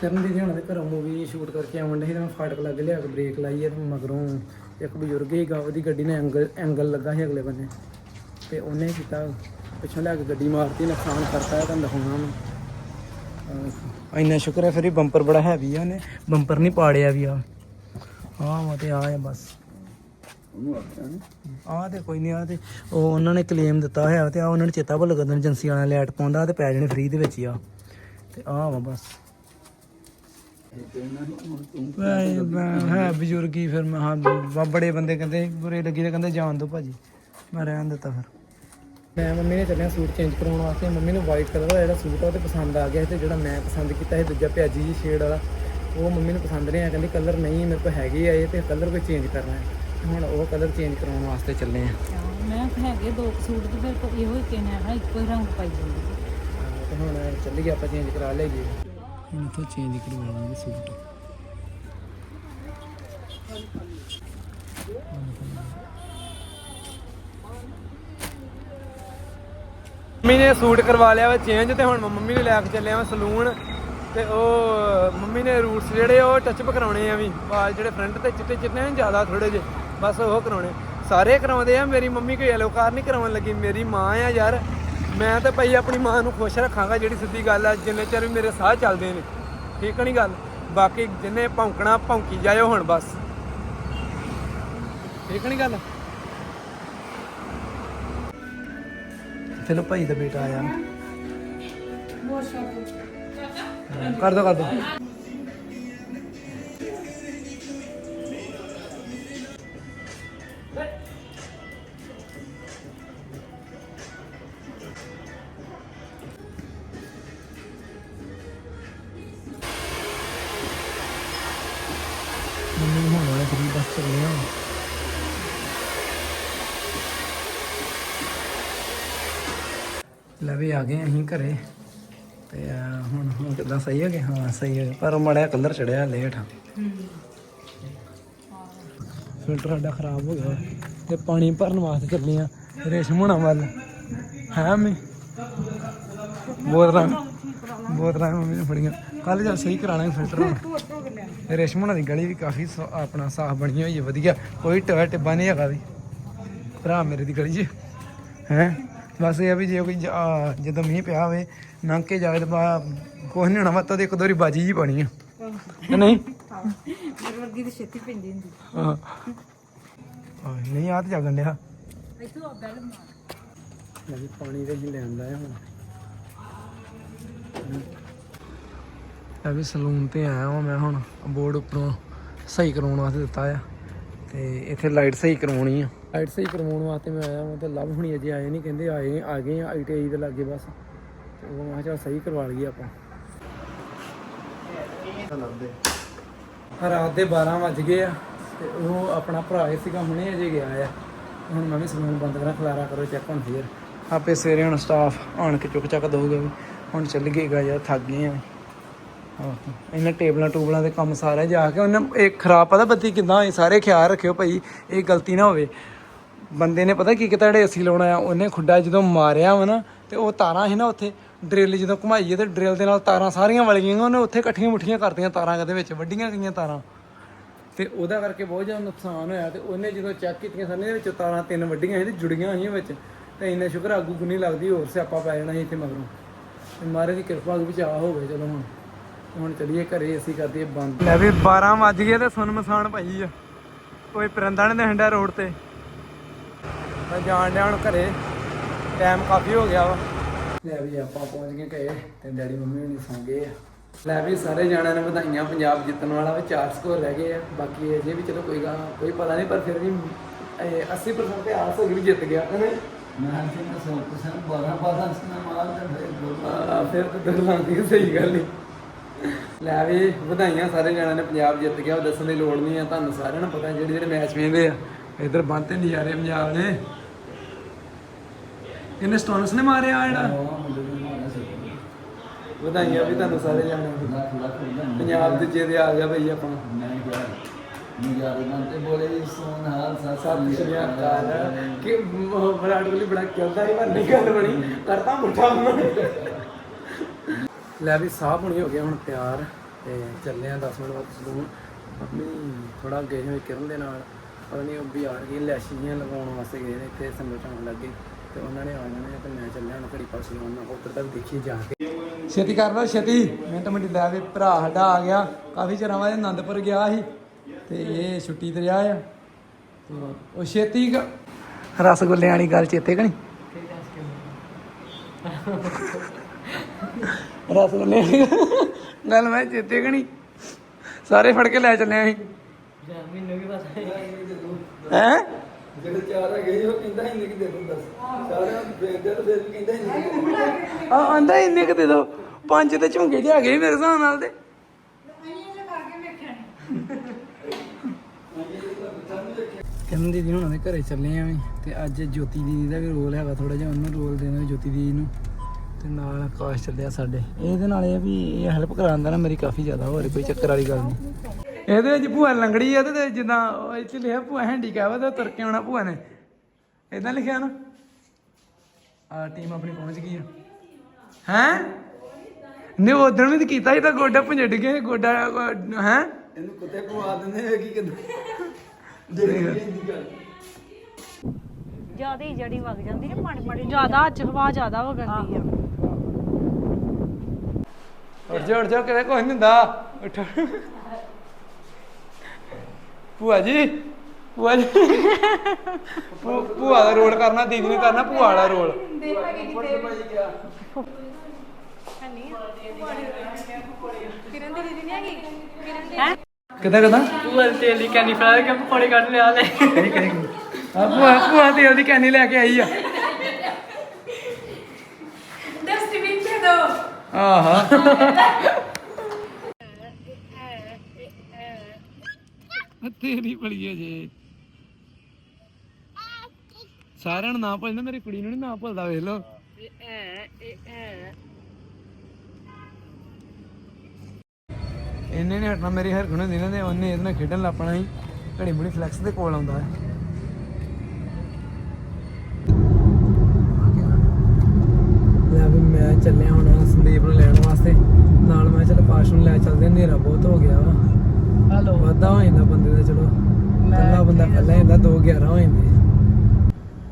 ਕਰਨ ਦੀ ਹੁਣ ਦੇ ਘਰੋਂ ਮੂਵੀ ਸ਼ੂਟ ਕਰਕੇ ਆਉਣ ਦੇ ਤਾਂ ਮੈਂ ਫਾਟਕ ਲੱਗ ਲਿਆ ਕੇ ਬ੍ਰੇਕ ਲਾਈ ਹੈ ਤੇ ਮਗਰੋਂ ਇੱਕ ਬਜ਼ੁਰਗ ਹੀ ਉਹਦੀ ਗੱਡੀ ਨੇ ਐਂਗਲ ਐਂਗਲ ਲੱਗਾ ਸੀ ਅਗਲੇ ਬੰਨੇ। ਤੇ ਉਹਨੇ ਕੀਤਾ ਪਿੱਛੋਂ ਲਿਆ ਕੇ ਗੱਡੀ ਮਾਰਤੀ ਨੁਕਸਾਨ ਕਰਤਾ ਹੈ ਤੁਹਾਨੂੰ ਦਿਖਾਉਣਾ ਮੈਂ। ਇੰਨਾ ਸ਼ੁਕਰ ਹੈ ਫਿਰ ਇਹ ਬੰਪਰ ਬੜਾ ਹੈਵੀ ਆ ਉਹਨੇ। ਬੰਪਰ ਨਹੀਂ ਪਾੜਿਆ ਵੀ ਆ। ਹਾਂ ਮੈਂ ਤੇ ਆ ਆ ਬਸ। ਆ ਤੇ ਕੋਈ ਨਹੀਂ ਆ ਤੇ ਉਹ ਉਹਨਾਂ ਨੇ ਕਲੇਮ ਦਿੱਤਾ ਹੋਇਆ ਤੇ ਆ ਉਹਨਾਂ ਨੇ ਚੇਤਾ ਭੁੱਲ ਗਦਨ ਏਜੰਸੀ ਵਾਲਾ ਲਾਈਟ ਪਾਉਂਦਾ ਤੇ ਪੈ ਜਾਣੇ ਫ੍ਰੀ ਦੇ ਵਿੱਚ ਹੀ ਆ। ਤੇ ਆ ਵਾ ਬਸ। ਮੈਂ ਮੈਂ ਹੈ ਬਜ਼ੁਰਗ ਹੀ ਫਿਰ ਮੈਂ ਹਾਂ ਬ- ਬੜੇ ਬੰਦੇ ਕਹਿੰਦੇ ਬੁਰੇ ਲੱਗੀ ਤੇ ਕਹਿੰਦੇ ਜਾਣ ਦੋ ਭਾਜੀ। ਮੈਂ ਰਹਿਣ ਦਿੱਤਾ ਫਿਰ। ਮੈਂ ਮੰਮੀ ਨੇ ਚੱਲਿਆ ਸੂਟ ਚੇਂਜ ਕਰਾਉਣ ਵਾਸਤੇ। ਮੰਮੀ ਨੂੰ ਵਾਈਟ ਕਲਰ ਦਾ ਜਿਹੜਾ ਸੂਟ ਆ ਉਹ ਤੇ ਪਸੰਦ ਆ ਗਿਆ ਸੀ ਤੇ ਜਿਹੜਾ ਮੈਂ ਪਸੰਦ ਕੀਤਾ ਸੀ ਦੂਜਾ ਪਿਆਜੀ ਜੀ ਸ਼ੇਡ ਵਾਲਾ ਉਹ ਮੰਮੀ ਨੂੰ ਪਸੰਦ ਨਹੀਂ ਆ ਕਹਿੰਦੀ ਕਲਰ ਨਹੀਂ ਮੇਰੇ ਕੋਲ ਹੈਗੇ ਆ ਇਹ ਤੇ ਕਲਰ ਕੋਈ ਚੇਂਜ ਕਰਨਾ ਹੈ। ਤੇ ਹੁਣ ਉਹ ਕਲਰ ਚੇਂਜ ਕਰਾਉਣ ਵਾਸਤੇ ਚੱਲੇ ਆ। ਮੈਂ ਹੈਗੇ ਦੋ ਸੂਟ ਤੇ ਫਿਰ ਇਹੋ ਹੀ ਕਹਿਣਾ ਹੈ ਇੱਕੋ ਹੀ ਰੰਗ ਪਾਈ ਜਾਂਦੀ। ਹੈ। ਹਾਂ, ਤੇ ਹੁਣ ਚੱਲੀਏ ਆਪਾਂ ਚੇਂਜ ਕਰਾ ਲਈਏ। ਹੁਣ ਤੋਂ ਚੇਂਜ ਕਰਵਾ ਸੂਟ ਮੰਮੀ ਨੇ ਸੂਟ ਕਰਵਾ ਲਿਆ ਵਾ ਚੇਂਜ ਤੇ ਹੁਣ ਮੰਮੀ ਨੂੰ ਲੈ ਕੇ ਚੱਲਿਆ ਵਾ ਸਲੂਨ ਤੇ ਉਹ, ਮੰਮੀ ਨੇ ਰੂਟਸ ਜਿਹੜੇ ਉਹ ਟੱਚਅਪ ਕਰਾਉਣੇ ਆ ਵੀ, ਵਾਲ ਜਿਹੜੇ ਫਰੰਟ ਤੇ ਚਿੱਟੇ ਚਿੱਟੇ ਨੇ, ਜ਼ਿਆਦਾ ਥੋੜੇ ਜਿਹੇ, ਬਸ ਉਹ ਕਰਾਉਣੇ। ਸਾਰੇ ਕਰਾਉਂਦੇ ਆ, ਮੇਰੀ ਮੰਮੀ ਕੋਈ ਯੈਲੋ ਕਾਰ ਨਹੀਂ ਕਰਾਉਣ ਲੱਗੀ, ਮੇਰੀ ਮਾਂ ਆ ਯਾਰ। ਮੈਂ ਤਾਂ ਭਾਈ ਆਪਣੀ ਮਾਂ ਨੂੰ ਖੁਸ਼ ਰੱਖਾਂਗਾ ਜਿਹੜੀ ਸਿੱਧੀ ਗੱਲ ਆ ਜਿੰਨੇ ਚਿਰ ਵੀ ਮੇਰੇ ਸਾਹ ਚੱਲਦੇ ਨੇ। ਠੀਕ ਨਹੀਂ ਗੱਲ? ਬਾਕੀ ਜਿੰਨੇ ਭੌਂਕਣਾ ਭੌਂਕੀ ਜਾਇਓ ਹੁਣ ਬਸ। ਠੀਕ ਨਹੀਂ ਗੱਲ? ਚਲੋ ਭਾਈ ਦਾ ਬੇਟਾ ਆਇਆ। ਕਰ ਦੋ ਕਰ ਦੋ। ਮੰਮੀ ਨੂੰ ਹੁਣ ਵਾਲੇ ਫਰੀ ਚੱਲੇ ਆ ਲੈ ਵੀ ਆ ਗਏ ਅਸੀਂ ਘਰੇ ਤੇ ਹੁਣ ਹੁਣ ਕਿਦਾਂ ਸਹੀ ਹੋ ਗਿਆ ਹਾਂ, ਸਹੀ ਹੋ ਗਿਆ ਪਰ ਉਹ ਮੜਿਆ ਕਲਰ ਚੜਿਆ ਲੇਟ ਆ। ਫਿਲਟਰ ਸਾਡਾ ਖਰਾਬ ਹੋ ਗਿਆ। ਤੇ ਪਾਣੀ ਭਰਨ ਵਾਸਤੇ ਚੱਲੇ ਆ, ਰੇਸ਼ਮ ਹੋਣਾ ਵੱਲ। ਹੈ ਮੈਂ ਬੋਤਲਾਂ ਬੋਤਲਾਂ ਮੰਮੀ ਨੇ ਫੜੀਆਂ। ਕੱਲ ਜਦ ਸਹੀ ਕਰਾ ਲਾਂਗੇ ਫਿਲਟਰ ਹੁਣ। ਰੇਸ਼ਮ ਹੋਣਾ ਦੀ ਗਲੀ ਵੀ ਕਾਫੀ ਸਾ- ਆਪਣਾ ਸਾਫ਼ ਬਣੀ ਹੋਈ ਹੈ ਵਧੀਆ। ਕੋਈ ਟਿੱਬਾ ਟਿੱਬਾ ਨਹੀਂ ਹੈਗਾ ਵੀ। ਭਰਾ ਮੇਰੇ ਦੀ ਗਲੀ 'ਚ। ਹੈ? ਬਸ ਇਹ ਆ ਵੀ ਜੇ ਕੋਈ ਜ- ਆ, ਜਦੋਂ ਮੀਂਹ ਪਿਆ ਹੋਵੇ ਲੰਘ ਕੇ ਜਾਵੇ ਤਾਂ ਬਾ ਕੁਛ ਨਹੀਂ ਹੋਣਾ ਮੱਤਾ ਤੇ ਇੱਕ ਦੋਰੀ ਬਾਜੀ ਜੀ ਪਾਣੀ ਆ। ਕਿ ਨਹੀਂ? ਮੇਰੇ ਵਰਗੀ ਦੀ ਛੇਤੀ ਪੈਂਦੀ ਹੁੰਦੀ। ਹਾਂ। ਹਾਂ, ਨਹੀਂ ਆ ਤੇ ਜਾਗਣ ਡਿਆ। ਇੱਥੋਂ ਆ ਬੈਲ ਮਾਰ। ਪਾਣੀ ਤੇ ਹੀ ਲੈਂਦਾ ਹੁਣ। ਇਹ ਵੀ ਸਲੂਨ ਤੇ ਆਇਆ ਹਾਂ ਮੈਂ ਹੁਣ। ਬੋਰਡ ਉੱਪਰੋਂ ਸਹੀ ਕਰਾਉਣ ਵਾਸਤੇ ਦਿੱਤਾ ਆ। ਤੇ ਇੱਥੇ ਲਾਈਟ ਸਹੀ ਕਰਵਾਉਣੀ ਆ। ਲਾਈਟ ਸਹੀ ਕਰਵਾਉਣ ਵਾਸਤੇ ਮੈਂ ਆਇਆ ਹਾਂ ਤੇ ਲੱਭ ਹੁਣੀ ਅਜੇ ਆਏ ਨਹੀਂ ਕਹਿੰਦੇ ਆਏ ਆ ਗਏ ਆ ਆਈਟੀਆਈ ਦੇ ਲਾਗੇ ਬਸ। ਉਹ ਮੈਂ ਕਿਹਾ ਸਹੀ ਕਰਵਾ ਲਈਏ ਆਪਾਂ। ਰਾਤ ਦੇ 12 ਵੱਜ ਗਏ ਆ ਤੇ ਉਹ ਆਪਣਾ ਭਰਾ ਹੀ ਸੀਗਾ ਹੁਣੇ ਅਜੇ ਗਿਆ ਆ। ਹੁਣ ਮੈਂ ਵੀ ਸਲੂਨ ਬੰਦ ਕਰਾਂ ਖਲਾਰਾ ਕਰੋ ਚੈੱਕ ਹੁਣ ਫੇਰ। ਆਪੇ ਸਵੇਰੇ ਹੁਣ ਸਟਾਫ ਆਣ ਕੇ ਚੁੱਕ ਚੱਕ ਦਊਗਾ ਵੀ। ਹੁਣ ਚੱਲ ਗਏਗਾ ਯਾਰ ਥੱਕ ਗਏ ਆ। ਇਹਨਾਂ ਟੇਬਲਾਂ ਟੂਬਲਾਂ ਦੇ ਕੰਮ ਸਾਰੇ ਜਾ ਕੇ ਉਹਨੇ ਇਹ ਖਰਾਬ ਪਤਾ ਬੱਤੀ ਕਿਦਾਂ ਹੋਈ? ਸਾਰੇ ਖਿਆਲ ਰੱਖਿਓ ਭਾਈ, ਇਹ ਗਲਤੀ ਨਾ ਹੋਵੇ। ਬੰਦੇ ਨੇ ਪਤਾ ਕੀ ਕੀਤਾ, ਜਿਹੜੇ ਅਸੀਂ ਲਾਉਣਾ ਆ ਉਹਨੇ ਖੁੱਡਾ ਜਦੋਂ ਮਾਰਿਆ ਵਾ ਨਾ, ਤੇ ਉਹ ਤਾਰਾਂ ਸੀ ਨਾ ਉੱਥੇ, ਡਰਿਲ ਜਦੋਂ ਘੁਮਾਈਏ ਤੇ ਡਰਿਲ ਦੇ ਨਾਲ ਤਾਰਾਂ ਸਾਰੀਆਂ ਵਲ ਗਈਆਂ, ਉਹਨੇ ਉੱਥੇ ਇਕੱਠੀਆਂ ਮੁੱਠੀਆਂ ਕਰਤੀਆਂ ਤਾਰਾਂ ਕਦੇ ਵਿੱਚ, ਵੱਡੀਆਂ ਗਈਆਂ ਤਾਰਾਂ। ਤੇ ਉਹਦਾ ਕਰਕੇ ਬਹੁਤ ਜ਼ਿਆਦਾ ਨੁਕਸਾਨ ਹੋਇਆ, ਤੇ ਉਹਨੇ ਜਦੋਂ ਚੈੱਕ ਕੀਤੀਆਂ ਸਾਰੀਆਂ ਦੇ ਵਿੱਚ ਤਾਰਾਂ ਤਿੰਨ ਵੱਡੀਆਂ ਸੀ ਤੇ ਜੁੜੀਆਂ ਹੋਈਆਂ ਵਿੱਚ, ਤੇ ਇੰਨਾ ਸ਼ੁਕਰ ਆਗੂ ਗੁੰਨੀ ਲੱਗਦੀ, ਹੋਰ ਸਿਆਪਾ ਪੈ ਜਾਣਾ ਸੀ ਇੱਥੇ ਮਗਰੋਂ। ਤੇ ਮਹਾਰਾਜ ਦੀ ਕਿਰਪਾ ਵੀ ਬਚਾ ਹੋ ਗਏ ਚਲੋ ਹੁਣ। ਹੁਣ ਚਲੀਏ ਘਰੇ ਅਸੀਂ ਕਰਦੇ ਬੰਦ। ਲੈ ਵੀ 12 ਵੱਜ ਗਏ ਤੇ ਸੁਨ ਮਸਾਨ ਭਾਈ ਆ। ਕੋਈ ਪਰੰਦਾ ਨਹੀਂ ਹੰਡਾ ਰੋਡ ਤੇ। ਮੈਂ ਜਾਣ ਡਿਆ ਹੁਣ ਘਰੇ। ਟਾਈਮ ਕਾਫੀ ਹੋ ਗਿਆ ਵਾ। ਲੈ ਵੀ ਆਪਾਂ ਪਹੁੰਚ ਗਏ ਘਰੇ ਤੇ ਡੈਡੀ ਮੰਮੀ ਹੁਣੀ ਸੌਂ ਗਏ ਆ। ਲੈ ਵੀ ਸਾਰੇ ਜਾਣਿਆਂ ਨੇ ਵਧਾਈਆਂ ਪੰਜਾਬ ਜਿੱਤਣ ਵਾਲਾ ਵੀ ਚਾਰ ਸਕੋਰ ਰਹਿ ਗਏ ਆ। ਬਾਕੀ ਅਜੇ ਵੀ ਚਲੋ ਕੋਈ ਗਾ ਕੋਈ ਪਤਾ ਨਹੀਂ ਪਰ ਫਿਰ ਵੀ ਇਹ 80% ਤੇ ਆਸ ਹੋ ਗਈ ਵੀ ਜਿੱਤ ਗਿਆ ਨਹੀਂ ਮੈਂ ਸੀ ਨਾ ਸੌ ਪਰਸੈਂਟ ਬਾਰਾਂ ਬਾਰਾਂ ਸੀ ਨਾ ਮਾਲ ਤੇ ਫਿਰ ਫਿਰ ਤਾਂ ਲਾਂਦੀ ਸਹੀ ਗੱਲ ਨਹੀਂ ਲੈ ਵੀ ਵਧਾਈਆਂ ਸਾਰੇ ਜਣਿਆਂ ਨੇ ਪੰਜਾਬ ਜਿੱਤ ਗਿਆ ਉਹ ਦੱਸਣ ਦੀ ਲੋੜ ਨਹੀਂ ਆ ਤੁਹਾਨੂੰ ਸਾਰਿਆਂ ਨੂੰ ਪਤਾ ਜਿਹੜੇ ਜਿਹੜੇ ਮੈਚ ਵੇਂਦੇ ਆ। ਇਧਰ ਬੰਤੇ ਨਜ਼ਾਰੇ ਪੰਜਾਬ ਦੇ ਇਹਨੇ ਸਟੋਨਸ ਨੇ ਮਾਰਿਆ ਆ ਜਿਹੜਾ। ਵਧਾਈਆਂ ਵੀ ਤੁਹਾਨੂੰ ਸਾਰੇ ਜਣਿਆਂ ਨੂੰ। ਪੰਜਾਬ ਦੇ ਜੇ ਦੇ ਆ ਗਿਆ ਭਈ ਕਿਹਾ ਨਜ਼ਾਰੇ ਨਾਲ ਤੇ ਬੋਲੇ ਸੋਨ ਹਾਲ ਸਤਿ ਸ਼੍ਰੀ ਅਕਾਲ। ਕਿ ਵਿਰਾਟ ਕੋਹਲੀ ਬੜਾ ਕਿਉਂਦਾ ਹੀ ਬੰਨੀ ਗੱਲ ਬਣੀ। ਕਰਤਾ ਮੁੱਠਾ ਉਹਨਾਂ ਲੈ ਵੀ ਸਾਹ ਬਣੀ ਹੋ ਗਿਆ ਹੁਣ ਤਿਆਰ ਤੇ ਚੱਲੇ ਆ 10 ਮਿੰਟ ਬਾਅਦ ਸਲੂਨ। ਆਪਣੀ ਥੋੜਾ ਅੱਗੇ ਹੋਏ ਕਿਰਨ ਦੇ ਨਾਲ, ਪਤਾ ਨਹੀਂ ਉਹ ਬਾਜ਼ਾਰ ਗਏ ਲੈਸ਼ੀਆਂ ਲਗਾਉਣ ਵਾਸਤੇ ਗਏ ਨੇ ਇੱਥੇ ਸੰਗਲ ਲੱਗੇ ਤੇ ਉਹਨਾਂ ਨੇ ਆ ਜਾਣਾ ਤੇ ਮੈਂ ਚੱਲਿਆ ਹੁਣ ਘੜੀ ਪਾਸ ਲਗਾਉਣਾ ਉੱਧਰ ਤੱਕ ਦੇਖੀ ਜਾ ਕੇ। ਛੇਤੀ ਕਰ ਲਓ, ਛੇਤੀ। ਮਿੰਟ ਮਿੰਟ ਲੈ ਵੀ ਭਰਾ ਸਾਡਾ ਆ ਗਿਆ। ਕਾਫੀ ਚਿਰ ਬਾਅਦ ਆਨੰਦਪੁਰ ਗਿਆ ਸੀ ਤੇ ਇਹ ਛੁੱਟੀ ਤੇ ਰਿਹਾ ਆ। ਉਹ ਛੇਤੀ ਕ- ਰਸਗੁੱਲੇ ਵਾਲੀ ਗੱਲ ਚੇਤੇ ਕਣੀ ਰਸਗੁੱਲੇ ਗੱਲ ਮੈਂ ਚੇਤੇ ਕਣੀ ਸਾਰੇ ਫੜ ਕੇ ਲੈ ਚੱਲੇ ਅਸੀਂ। ਮੈਨੂੰ ਵੀ ਪਤਾ? ਹੈ? ਜਿਹੜੇ ਚਾਰ ਹੈਗੇ ਉਹ ਕਹਿੰਦਾ ਨਹੀਂ ਕਿ ਦੇ ਦੂੰ ਦੱਸ ਸਾਰਿਆਂ ਨੂੰ ਵੇਚਦੇ ਤੇ ਫਿਰ ਕਹਿੰਦਾ ਨਹੀਂ ਕਿ ਦੇ ਆਂਦਾ ਇੰਨੇ ਕਿ ਦੇ ਦੋ। ਪੰਜ ਤੇ ਝੁੰਗੇ ਜਿਹੇ ਸੀ ਮੇਰੇ ਹਿਸਾਬ ਨਾਲ ਤੇ। ਕਿਰਨ ਦੀਦੀ ਹੁਣਾਂ ਦੇ ਘਰੇ ਚੱਲੇ ਆਂ ਵੀ ਤੇ ਅੱਜ ਜੋਤੀ ਦੀਦੀ ਦਾ ਵੀ ਰੋਲ ਹੈਗਾ ਥੋੜਾ ਜਿਹਾ ਉਹਨੂੰ ਰੋਲ ਦੇਣਾ ਜੋਤੀ ਦੀਦੀ ਨੂੰ। ਤੇ ਨਾਲ ਆਕਾਸ਼ ਚੱਲਿਆ ਸਾਡੇ। ਇਹਦੇ ਨਾਲ ਇਹ ਵੀ ਇਹ ਹੈਲਪ ਕਰਾਉਂਦਾ ਨਾ ਮੇਰੀ ਕਾਫੀ ਜ਼ਿਆਦਾ ਹੋਰ ਕੋਈ ਚੱਕਰ ਵਾਲੀ ਗੱਲ ਨਹੀਂ। ਇਹਦੇ ਵਿੱਚ ਭੂਆ ਲੰਗੜੀ ਆ ਤੇ ਜਿੱਦਾਂ ਉਹ ਇੱਥੇ ਲਿਖਿਆ ਭੂਆ ਹੈਂਡੀਕੈਪ ਆ ਤੇ ਤੁਰ ਕੇ ਆਉਣਾ ਭੂਆ ਨੇ। ਇਦਾਂ ਲਿਖਿਆ ਨਾ? ਆ ਟੀਮ ਆਪਣੀ ਪਹੁੰਚ ਗਈ ਆ। ਹੈਂ? ਨੇ ਉਦੋਂ ਵੀ ਕੀਤਾ ਸੀ ਤਾਂ ਗੋਡਾ ਭੰਜੜ ਸੀ, ਗੋਡਾ ਹੈ? ਇਹਨੂੰ ਕੁੱਤੇ ਪਵਾ ਦਿੰਦੇ ਆ ਕੀ ਕਹਿੰਦੇ? ਜ਼ਿਆਦਾ ਹੀ ਜੜੀ ਵਗ ਜਾਂਦੀ ਹੈ ਮਾੜੀ ਮਾੜੀ ਜ਼ਿਆਦਾ ਅੱਜ ਹਵਾ ਜ਼ਿਆਦਾ ਹੋ ਗੰਦੀ ਆ। ਉੱਠ ਜਾ ਉੱਠ ਜਾ ਕਿਤੇ ਕੋਈ ਨਹੀਂ ਹੁੰਦਾ ਉੱਠ ਭੂਆ ਜੀ ਭੂਆ ਜੀ। ਭੂ- ਭੂਆ ਦਾ ਰੋਲ ਕਰਨਾ ਦੀਦੀ ਨੇ ਕਰਨਾ ਭੂਆ ਵਾਲਾ ਰੋਲ। ਕਿਦਾਂ ਕਿਦਾਂ? ਭੂਆ ਤੇਲ ਦੀ ਕੈਨੀ ਫੜਾ ਕੇ ਪਕੌੜੇ ਕੱਢ ਲਿਆ ਲੈ ਆ ਭੂਆ ਭੂਆ ਤੇਲ ਦੀ ਕੈਨੀ ਲੈ ਕੇ ਆਈ ਆ। ਡਸਟਬਿਨ ਤੇ ਦੋ। ਆਹਾ ਤੇਰੀ ਬੜੀਏ ਜੇ। ਸਾਰਿਆਂ ਨੂੰ ਨਾ ਭੁੱਲਦਾ ਮੇਰੀ ਕੁੜੀ ਨੂੰ ਨਹੀਂ ਨਾ ਭੁੱਲਦਾ ਵੇਖ ਲੋ ਇਹਨੇ ਨੇ ਹਟਣਾ ਮੇਰੀ ਹਰਗੁਣ ਹੁੰਦੀ ਨਾ ਤੇ ਉਹਨੇ ਇਹਦੇ ਨਾਲ ਖੇਡਣ ਲੱਪਣਾ ਸੀ। ਘੜੀ ਮੁੜੀ ਫਲੈਕਸ ਦੇ ਕੋਲ ਆਉਂਦਾ ਹੈ। ਲੈ ਵੀ ਮੈਂ ਚੱਲਿਆ ਹੁਣ ਸੰਦੀਪ ਨੂੰ ਲੈਣ ਵਾਸਤੇ। ਨਾਲ ਮੈਂ ਚਲ ਨੂੰ ਲੈ ਚੱਲਦੇ ਹਨੇਰਾ ਬਹੁਤ ਹੋ ਗਿਆ ਵਾ। ਹੈਲੋ ਵਾਧਾ ਹੋ ਜਾਂਦਾ ਬੰਦੇ ਦਾ ਚਲੋ। ਕੱਲਾ ਬੰਦਾ ਕੱਲਾ ਹੀ ਹੁੰਦਾ 2 11 ਹੋ ਜਾਂਦੇ।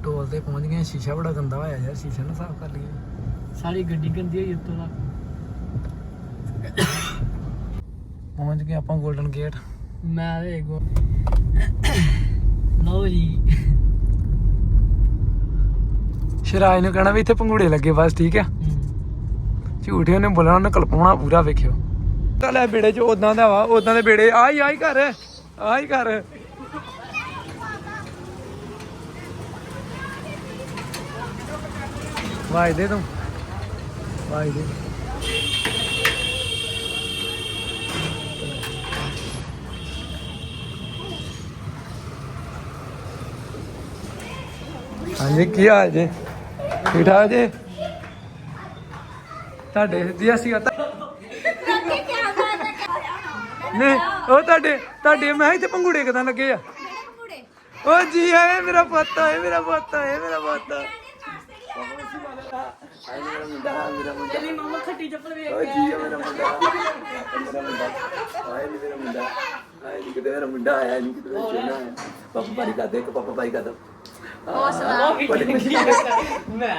ਟੋਲ ਤੇ ਪਹੁੰਚ ਗਏ ਸ਼ੀਸ਼ਾ ਬੜਾ ਗੰਦਾ ਹੋਇਆ ਯਾਰ ਸ਼ੀਸ਼ਾ ਨਾ ਸਾਫ਼ ਕਰ ਲਈਏ। ਸਾਰੀ ਗੱਡੀ ਗੰਦੀ ਹੋਈ ਉੱਤੋਂ ਦਾ। ਪਹੁੰਚ ਗਏ ਆਪਾਂ 골ਡਨ ਗੇਟ ਮੈਂ ਤੇ ਗੋ ਲਓ ਜੀ। ਸ਼ਰਾਜ ਨੂੰ ਕਹਿਣਾ ਵੀ ਇੱਥੇ ਪੰਗੂੜੇ ਲੱਗੇ ਬਸ ਠੀਕ ਆ? ਝੂਠੇ ਉਹਨੇ ਬੋਲਣਾ ਉਹਨੇ ਕਲਪਾਉਣਾ ਪੂਰਾ ਵੇਖਿਓ। ਤਾਂ ਲੈ ਬੇੜੇ 'ਚ ਉਦਾਂ ਦਾ ਵਾ ਉਦਾਂ ਦੇ ਬੇੜੇ। ਆਈ ਆਈ ਘਰ ਆਈ ਘਰ। ਵਾਈ ਦੇ ਤੂੰ ਵਾਈ ਦੇ। ਹਾਂਜੀ, ਕੀ ਹਾਲ ਜੀ? ਠੀਕ ਠਾਕ ਜੀ? ਤੁਹਾਡੇ ਜੀ ਅਸੀਂ ਆ ਨਹੀਂ ਉਹ ਤੁਹਾਡੇ ਤੁਹਾਡੇ ਮੈਂ ਇੱਥੇ ਪੰਗੂੜੇ ਕਿਦਾਂ ਲੱਗੇ ਆ? ਉਹ ਜੀ ਆਏ ਮੇਰਾ ਪੁੱਤ ਆਏ ਮੇਰਾ ਪੁੱਤ ਆਏ ਮੇਰਾ ਪੁੱਤ। ਤੇਰੀ ਮੰਮਾ ਖੱਟੀ ਚੱਪਲ ਵੇਖ ਉਹ ਜੀ ਮੇਰਾ ਮੁੰਡਾ। ਮੇਰਾ ਮੁੰਡਾ। ਆਏ ਨੀ ਮੇਰਾ ਮੁੰਡਾ। ਆਏ ਨੀ ਕਿਤੇ ਮੇਰਾ ਮੁੰਡਾ ਆਇਆ ਨਹੀਂ ਕਿਤੇ ਮੇਰਾ ਚੋਨਾ ਆਇਆ। ਪਾਪਾ ਬਾਰੀ ਕਰ ਦੇ ਪਾਪਾ ਕਰ ਦੋ। ਮੈਂ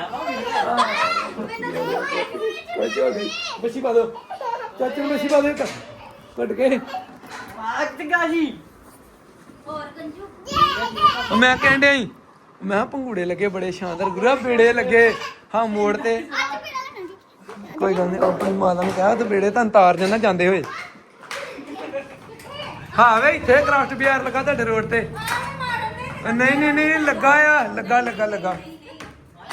ਕੋਈ ਜੋ ਗਈ ਬੱਸੀ ਪਾ ਦੋ ਚਾਚੂ ਨੂੰ ਬੱਸੀ ਪਾ ਦੇ ਕੱਟ ਕੇ ਆਕ ਗਾਜੀ ਉਹ ਮੈਂ ਕਹਿਣ ਡਿਆ ਸੀ, ਮੈਂ ਕਿਹਾ ਪੰਗੂੜੇ ਲੱਗੇ ਬੜੇ ਸ਼ਾਨਦਾਰ, ਗੁਰਾ ਬੇੜੇ ਲੱਗੇ, ਹਾਂ ਮੋੜ ਤੇ। ਕੋਈ ਗੱਲ ਨਹੀਂ, ਆਪਣੀ ਮਾਤਾ ਨੂੰ ਕਹਿਆ ਤੇ ਬੇੜੇ ਤਾਂ ਤਾਰ ਜਾਣਾ ਜਾਂਦੇ ਹੋਏ। ਹਾਂ ਵੇ, ਇੱਥੇ ਕਰਾਫਟ ਬਾਜ਼ਾਰ ਲੱਗਾ ਤੁਹਾਡੇ ਰੋਡ ਤੇ। ਨਹੀਂ ਨਹੀਂ ਨਹੀਂ ਲੱਗਾ ਆ ਲੱਗਾ ਲੱਗਾ ਲੱਗਾ।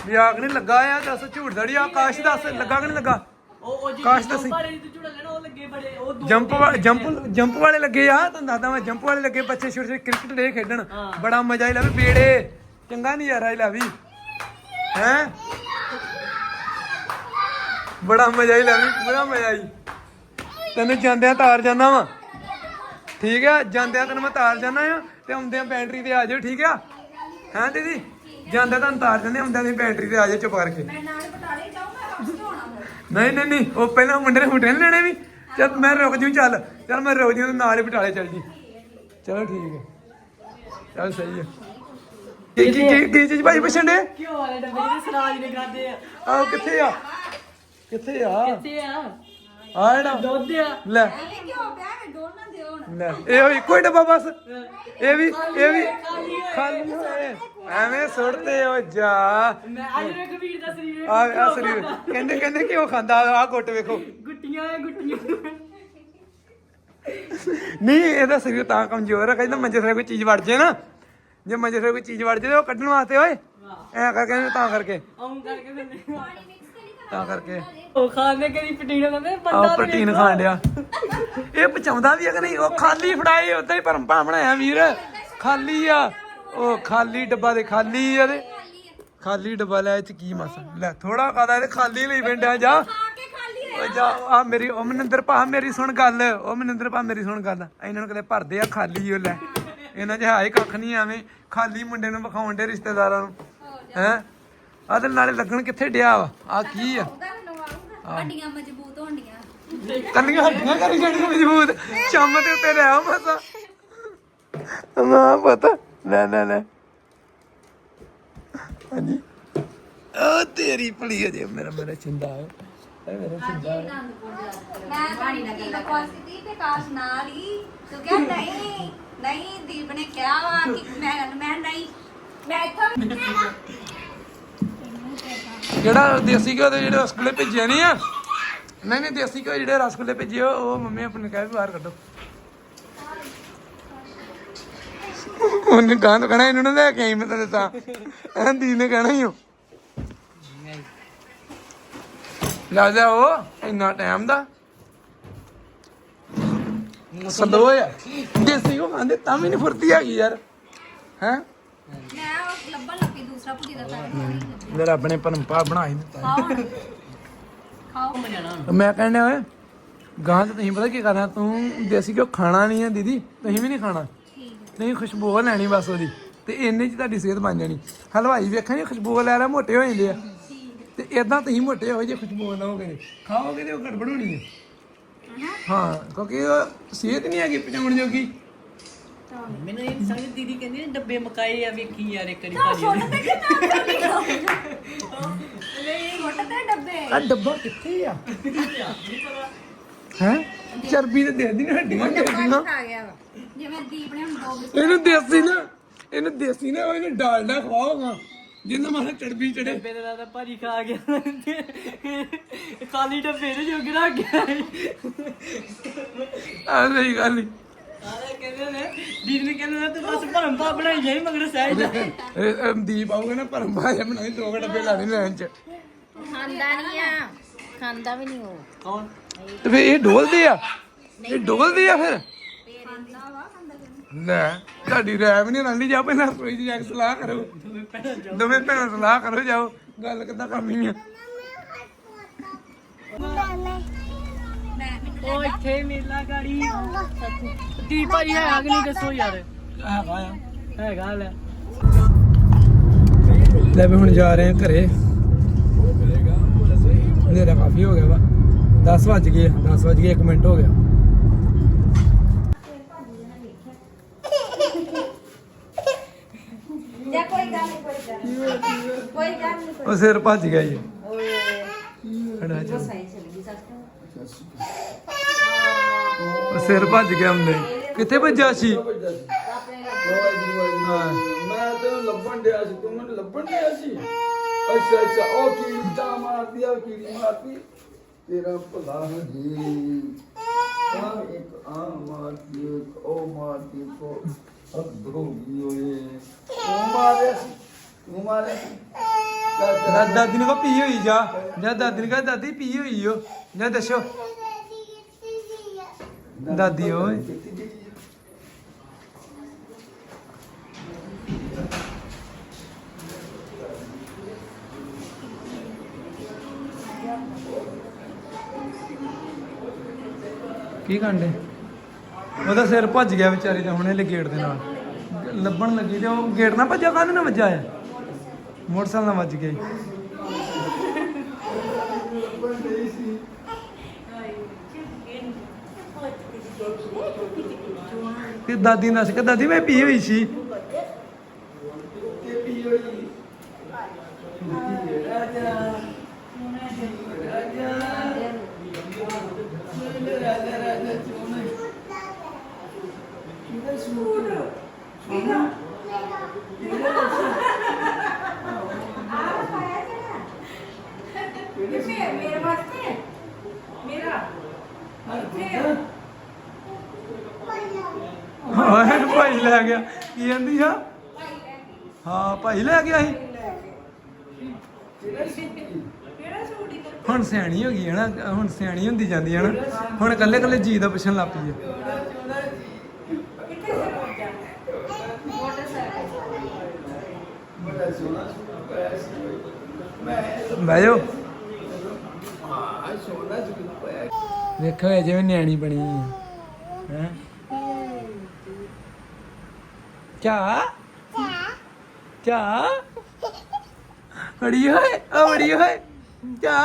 ਮਜ਼ਾਕ ਨਹੀਂ ਲੱਗਾ ਆ ਦੱਸ ਝੂਠ ਦੜੀ ਆਕਾਸ਼ ਦੱਸ ਲੱਗਾ ਕਿ ਨਹੀਂ ਲੱਗਾ? ਉਹ ਉਹ ਜੀ ਕਾਸ਼ ਦੱਸੀ। ਬਾਰੇ ਤੇ ਝੂੜਾ ਲੈਣਾ ਉਹ ਲੱਗੇ ਬੜੇ ਉਹ ਦੋ ਜੰਪ ਜੰਪ ਜੰਪ ਵਾਲੇ ਲੱਗੇ ਆ ਤੁਹਾਨੂੰ ਦੱਸਦਾ ਮੈਂ ਜੰਪ ਵਾਲੇ ਲੱਗੇ ਬੱਚੇ ਛੋਟੇ ਛੋਟੇ ਕ੍ਰਿਕਟ ਦੇ ਖੇਡਣ। ਬੜਾ ਮਜ਼ਾ ਹੀ ਲਾਵੇ ਬੇੜੇ। ਚੰਗਾ ਨਜ਼ਾਰਾ ਹੀ ਲਾਵੀ ਹੈ? ਬੜਾ ਮਜ਼ਾ ਹੀ ਲਾਵੀ ਪੂਰਾ ਮਜ਼ਾ ਹੀ ਤੈਨੂੰ ਜਾਂਦਿਆਂ ਤਾਰ ਜਾਣਾ ਵਾ। ਠੀਕ ਆ? ਜਾਂਦਿਆਂ ਤੈਨੂੰ ਮੈਂ ਤਾਰ ਜਾਣਾ ਆ। ਤੇ ਆਉਂਦਿਆਂ ਬੈਟਰੀ ਤੇ ਆ ਜਾਓ ਠੀਕ ਆ? ਹਾਂ ਦੀਦੀ? ਜਾਂਦਿਆਂ ਤੁਹਾਨੂੰ ਤਾਰ ਜਾਂਦੇ ਆਉਂਦਿਆਂ ਦੀ ਬੈਟਰੀ ਤੇ ਆ ਜਾਓ ਚੁੱਪ ਕਰਕੇ। ਨਹੀਂ ਨਹੀਂ ਨਹੀਂ ਉਹ ਪਹਿਲਾਂ ਮੁੰਡੇ ਨੇ ਹੁਟੇ ਲੈਣੇ ਵੀ। ਚੱਲ ਮੈਂ ਰੁਕ ਜੂ ਚੱਲ। ਚੱਲ ਮੈਂ ਰੁਕ ਜੂ ਨਾਲ ਹੀ ਬਟਾਲੇ ਚੱਲ ਜੀ। ਚਲੋ ਠੀਕ ਹੈ ਚੱਲ ਸਹੀ ਹੈ ਕੀ ਕੀ ਕੀ- ਕੀ ਚੀਜ਼ ਭਾਈ ਪੁੱਛਣ ਦੇ ਕਿਉਂ ਵਾਲੇ ਡੱਬੇ ਦੇ ਸਰਾਜ ਨੇ ਖਾਦੇ ਆ। ਆਹ ਕਿੱਥੇ ਆ? ਕਿੱਥੇ ਆ? ਕਿੱਥੇ ਆ? ਆ ਜਿਹੜਾ ਦੁੱਧ ਆ। ਲੈ। ਲੈ ਇਹ ਹੋਈ ਕੋਈ ਡੱਬਾ ਬਸ। ਇਹ ਵੀ ਇਹ ਵੀ ਖਾਲੀ ਹੋਏ। ਐਵੇਂ ਸੁੱਟਦੇ ਹੋ ਜਾ। ਮੈਂ ਅੱਜ ਵੇਖ ਵੀਰ ਦਾ ਸਰੀਰ। ਆ ਆ ਸਰੀਰ। ਕਹਿੰਦੇ ਕਹਿੰਦੇ ਕਿਉਂ ਖਾਂਦਾ ਆ ਗੁੱਟ ਵੇਖੋ। ਗੁੱਟੀਆਂ ਆ ਗੁੱਟੀਆਂ। ਨਹੀਂ ਇਹਦਾ ਸਰੀਰ ਤਾਂ ਕਮਜ਼ੋਰ ਹੈ ਕਹਿੰਦਾ ਮੰਜੇ ਤੇ ਕੋਈ ਚੀਜ਼ ਵੜ ਜੇ ਨਾ। ਜੇ ਮੰਜੇ ਤੇ ਕੋਈ ਚੀਜ਼ ਵੜ ਜੇ ਤੇ ਉਹ ਕੱਢਣ ਵਾਸਤੇ ਓਏ। ਐ ਕਰਕੇ ਤਾਂ ਕਰਕੇ। ਆਉਂ ਕਰਕੇ ਦਿੰਦੇ ਤਾਂ ਕਰਕੇ। ਉਹ ਖਾਣੇ ਕਰੀ ਦਿੰਦੇ ਆ ਬੰਦਾ? ਤੇ ਪ੍ਰੋਟੀਨ ਖਾਣ ਡਿਆ। ਇਹ ਪਚਾਉਂਦਾ ਵੀ ਹੈ ਕਿ ਨਹੀਂ? ਉਹ ਖਾਲੀ ਫੜਾਏ ਉਦਾਂ ਹੀ ਭਰਮਪਾ ਬਣਾਇਆ ਵੀਰ। ਖਾਲੀ ਆ। ਉਹ ਖਾਲੀ ਡੱਬਾ ਦੇ ਖਾਲੀ ਆ ਤੇ ਖਾਲੀ ਡੱਬਾ ਲੈ ਇਹ ਚ ਕੀ ਮਸਾ? ਲੈ ਥੋੜਾ ਕਾਦਾ ਇਹ ਖਾਲੀ ਲਈ ਬੈਠਾ ਜਾ ਓ ਜਾ ਆ ਮੇਰੀ ਉਹ ਮਨਿੰਦਰ ਭਾ ਮੇਰੀ ਸੁਣ ਗੱਲ। ਉਹ ਮਨਿੰਦਰ ਭਾ ਮੇਰੀ ਸੁਣ ਗੱਲ। ਇਹਨਾਂ ਨੂੰ ਕਦੇ ਭਰਦੇ ਆ ਖਾਲੀ ਉਹ ਲੈ। ਇਹਨਾਂ 'ਚ ਹੈ ਹੀ ਕੱਖ ਨਹੀਂ ਐਵੇਂ। ਖਾਲੀ ਮੁੰਡੇ ਨੂੰ ਵਿਖਾਉਣ ਦੇ ਰਿਸ਼ਤੇਦਾਰਾਂ ਨੂੰ। ਹੈ? ਤੇ ਨਾਲੇ ਲੱਗਣ ਕਿੱਥੇ ਡਿਆ ਵਾ? ਆ ਕੀ ਆ? ਵੱਡੀਆਂ ਮਜ਼ਬੂਤ ਹੋਣੀਆਂ। ਕੰਨੀਆਂ ਹੱਡੀਆਂ ਕਰੀ ਜਾਣੀਆਂ ਮਜ਼ਬੂਤ। ਚੰਮ ਦੇ ਉੱਤੇ ਆ ਮਸਾ ਨਾ ਪਤਾ। ਲੈ ਲੈ ਲੈ। ਹਾਂਜੀ। ਉਹ ਤੇਰੀ ਭਲੀ ਅਜੇ ਮੇਰਾ ਮੇਰਾ ਚਿੰਦਾ ਹੈ ਇਹ ਮੇਰਾ ਚਿੰਦਾ ਮੈਂ ਪਾਣੀ ਨਾਲ ਗੱਲ ਕਰਦੀ ਤੇ ਕਾਸ਼ ਨਾਲ ਹੀ। ਤੂੰ ਕਿਹਾ ਨਹੀਂ ਨਹੀਂ ਦੀਪ ਨੇ ਕਿਹਾ ਵਾ ਕਿ ਮੈਂ ਮੈਂ ਨਹੀਂ ਮੈਂ ਇੱਥੋਂ ਜਿਹੜਾ ਦੇਸੀ ਘਿਓ ਦੇ ਜਿਹੜੇ ਰਸਗੁੱਲੇ ਭੇਜੇ ਨਹੀਂ ਆ? ਨਹੀਂ ਨਹੀਂ ਦੇਸੀ ਘਿਓ ਜਿਹੜੇ ਰਸਗੁੱਲੇ ਭੇਜੇ ਆ, ਉਹ ਮੰਮੀ ਆਪਣੇ ਕਹਿ ਵੀ ਬਾਹਰ ਕੱਢੋ। ਉਹਨੇ ਗਾਂ ਤੋਂ ਕਹਣਾ ਇਹਨੂੰ ਨਾ ਲੈ ਕੇ ਆਈ ਮੈਂ ਤਾਂ। ਐਂ ਦੀ ਨੇ ਕਹਿਣਾ ਹੀ ਉਹ। ਲੈ ਜਾ ਉਹ ਇੰਨਾ ਟਾਈਮ ਦਾ। ਸਲੋ ਆ ਦੇਸੀ ਘਿਓ ਖਾਂਦੇ ਤਾਂ ਵੀ ਨਹੀਂ ਫੁਰਤੀ ਹੈਗੀ ਯਾਰ। ਹੈ? ਮੈਂ ਉਹ ਲੱਭਣ ਲੱਗੀ ਦੂਸਰਾ ਪੁੱਜੀ ਦਾ ਪੈਰ ਮੇਰਾ ਆਪਣੇ ਪਰੰਪਾ ਬਣਾ ਹੀ ਦਿੱਤਾ। ਖਾਓ। ਹੁਣ। ਖਾਓ ਮੈਂ ਕਹਿੰਦਾ ਓਏ ਗਾਂ ਤੇ ਤੁਸੀਂ ਪਤਾ ਕੀ ਕਰਨਾ ਤੂੰ ਦੇਸੀ ਘਿਓ ਖਾਣਾ ਨਹੀਂ ਆ ਦੀਦੀ ਤੁਸੀਂ ਵੀ ਨਹੀਂ ਖਾਣਾ। ਨਹੀਂ ਖੁਸ਼ਬੂ ਲੈਣੀ ਬਸ ਉਹਦੀ। ਤੇ ਇੰਨੇ ਚ ਤੁਹਾਡੀ ਸਿਹਤ ਬਣ ਜਾਣੀ। ਹਲਵਾਈ ਵੇਖਾਂਗੇ ਖੁਸ਼ਬੂ ਲੈ ਲੈ ਮੋਟੇ ਹੋ ਜਾਂਦੇ ਆ। ਤੇ ਇਦਾਂ ਤੁਸੀਂ ਮੋਟੇ ਹੋ ਜੇ ਖੁਸ਼ਬੂ ਲਾਓਗੇ। ਖਾਓਗੇ ਤੇ ਉਹ ਗੜਬੜ ਹੋਣੀ ਹੈ। ਹਾਂ ਕਿਉਂਕਿ ਉਹ ਸਿਹਤ ਨਹੀਂ ਹੈਗੀ ਪਚਾਉਣ ਜੋਗੀ। ਮੈਨੂੰ ਇਹ ਸਮਝ ਦੀਦੀ ਕਹਿੰਦੀ ਨੇ ਡੱਬੇ ਮਕਾਏ ਆ ਵੇਖੀ ਯਾਰ ਇੱਕ ਵਾਰੀ ਭਾਜੀ ਸੁੱਟ ਤੇ ਕਿੰਨਾ ਕਰ ਲਿਆ ਨਹੀਂ ਸੁੱਟ ਤੇ ਡੱਬੇ। ਆ ਡੱਬਾ ਕਿੱਥੇ ਆ? ਹੈ? ਚਰਬੀ ਤੇ ਦੇ ਦੀ ਨਾ ਹੱਡੀਆਂ ਕਿਹੜੀਆਂ ਆ ਗਿਆ ਵਾ। ਜਿਵੇਂ ਦੀਪ ਨੇ ਹੁਣ ਦੋ ਬਿਸਕੁਟ ਇਹਨੂੰ ਦੇਸੀ ਨਾ ਇਹਨੂੰ ਦੇਸੀ ਨਾ ਇਹਨੂੰ ਡਾਲਡਾ ਖਵਾਓਗਾ। ਜਿੰਨਾ ਮਾਰੇ ਚੜਬੀ ਚੜੇ। ਡੱਬੇ ਦਾ ਤਾਂ ਭਾਜੀ ਖਾ ਗਿਆ। ਖਾਲੀ ਡੱਬੇ ਦੇ ਜੋਗ ਰੱਖ ਗਿਆ। ਆ ਸਹੀ ਗੱਲ ਈ। ਸਾਰੇ ਕਹਿੰਦੇ ਨੇ ਦੀਦੀ ਨੇ ਕਹਿੰਦੇ ਤੂੰ ਬਸ ਭਰਮਪਾ ਬਣਾਈ ਜਾਈ ਮਗਰ ਸਹਿਜ ਦਾ ਇਹ ਅਮਦੀਪ ਆਊਗਾ ਨਾ ਪਰਮਾ ਜਿਹਾ ਬਣਾਈ ਦੋ ਕੁ ਡੱਬੇ ਲਾਣੇ ਲੈਣ ਚ। ਖਾਂਦਾ ਨਹੀਂ ਆ ਖਾਂਦਾ ਵੀ ਨਹੀਂ ਉਹ। ਕੌਣ? ਤੇ ਫੇ ਇਹ ਡੋਲਦੇ ਆ? ਇਹ ਡੋਲਦੇ ਆ ਫਿਰ? ਖਾਂਦਾ ਵਾ ਖਾਂਦਾ ਕਿਉਂ ਨੀ? ਲੈ ਤੁਹਾਡੀ ਰੈਮ ਨਹੀਂ ਰੰਡੀ ਜਾ ਪਹਿਲਾਂ ਰਸੋਈ 'ਚ ਜਾ ਕੇ ਸਲਾਹ ਕਰੋ। ਦੋਵੇਂ ਭੈਣਾਂ ਸਲਾਹ ਕਰੋ ਜਾਓ। ਗੱਲ ਕਿੱਦਾਂ ਕਰਨੀ ਆ? ਮੈਂ ਮੈਨੂੰ ਉਹ ਇੱਥੇ ਮੇਲਾ ਗਾੜੀ। ਦੀ ਭਾਜੀ ਹੈ ਅਗ ਨਹੀਂ ਦੱਸੋ ਯਾਰ। ਹੈਗਾ ਆ। ਹੈਗਾ ਲੈ। ਲੈ ਵੀ ਹੁਣ ਜਾ ਰਹੇ ਆ ਘਰੇ। ਹਨੇਰਾ ਕਾਫੀ ਹੋ ਗਿਆ ਵਾ। 10 ਵੱਜ ਗਏ 10 ਵੱਜ ਗਏ 1 ਮਿੰਟ ਹੋ ਗਿਆ। ਜਾ ਕੋਈ ਗੱਲ ਨਹੀਂ ਕੋਈ ਗੱਲ ਨੀ। ਕੋਈ ਗੱਲ ਨਹੀਂ ਉਹ ਸਿਰ ਭੱਜ ਗਿਆ ਜਾ। ਉਹ ਸਿਰ ਭੱਜ ਗਿਆ ਹੁੰਦੇ ਕਿੱਥੇ ਭੱਜਿਆ ਸੀ? ਮੈਂ ਤੈਨੂੰ ਲੱਭਣ ਡਿਆ ਸੀ ਤੂੰ ਮੈਨੂੰ ਲੱਭਣ ਡਿਆ ਸੀ? ਅੱਛਾ ਅੱਛਾ ਉਹ ਕੀ ਤਾਂ ਮਾਰਦੀ ਆ ਕੀੜੀ ਮਾਰਦੀ? ਤੇਰਾ ਭਲਾ ਹੋ ਜੀ। ਆ ਇੱਕ ਆ ਮਾਰਦੀ ਇੱਕ ਉਹ ਮਾਰਦੀ ਕੋ ਅਬ ਹੋ ਗਈ ਓਏ। ਤੂੰ ਮਾਰਿਆ ਸੀ? ਤੂੰ ਮਾਰਿਆ ਸੀ? ਚੱਲ, ਚੱਲ। ਦਾ- ਦਾਦੀ ਨੂੰ ਕਹ ਪੀ ਹੋਈ ਜਾ। ਜਾਂ ਦਾਦੀ ਨੂੰ ਕਹ ਦਾਦੀ ਪੀ ਹੋਈ ਓ। ਜਾਂ ਦੱਸੋ। ਦਾਦੀ ਓਏ। ਕੀ ਕਾਂਡੇ? ਉਹਦਾ ਸਿਰ ਭੱਜ ਗਿਆ ਵਿਚਾਰੀ ਦਾ ਹੁਣੇ ਗੇਟ ਦੇ ਨਾਲ। ਲੱਭਣ ਲੱਗੀ ਤੇ ਉਹ ਗੇਟ ਨਾਲ ਭੱਜਿਆ, ਕਾਹਦੇ ਨਾਲ ਵੱਜਾ ਆ? ਮੋਟਰਸਾਈਕਲ ਨਾਲ ਵੱਜ ਗਿਆ ਜੀ। ਤੇ ਦਾਦੀ ਨੇ ਦੱਸ ਕੇ ਦਾਦੀ ਮੈਂ ਪੀ ਹੋਈ ਸੀ ਤੇ ਪੀ ਹੋਈ ਰਾਜਾ ਰਾਜਾ ਰਾਜਾ ਰਾਜਾ ਚੋਣਾ ਕਿਹਦਾ ਸੂਟ ਸੋਨਾ ਮੇਰੇ ਵਾਸਤੇ ਮੇਰਾ ਹਾਂ ਭਾਈ ਲੈ ਗਿਆ ਕੀ ਕਹਿੰਦੀ ਆ ਹਾਂ ਭਾਈ ਲੈ ਗਿਆ ਸੀ ਹੁਣ ਸਿਆਣੀ ਹੋ ਗਈ ਹੈ ਨਾ ਹੁਣ ਸਿਆਣੀ ਹੁੰਦੀ ਜਾਂਦੀ ਹੈ ਨਾ। ਹੁਣ ਕੱਲੇ ਕੱਲੇ ਜੀ ਦਾ ਪੁੱਛਣ ਲੱਗ ਪਈ ਹੈ। ਪਾਇਆ ਸੀ ਬਹਿ ਜਾਓ। ਵੇਖੋ ਇਹ ਜਿਵੇਂ ਨਿਆਣੀ ਬਣੀ ਹੈ। ਹੈ? ਚਾ ਚਾ ਬੜੀ ਹੋਏ ਆ ਬੜੀ ਹੋਏ ਚਾ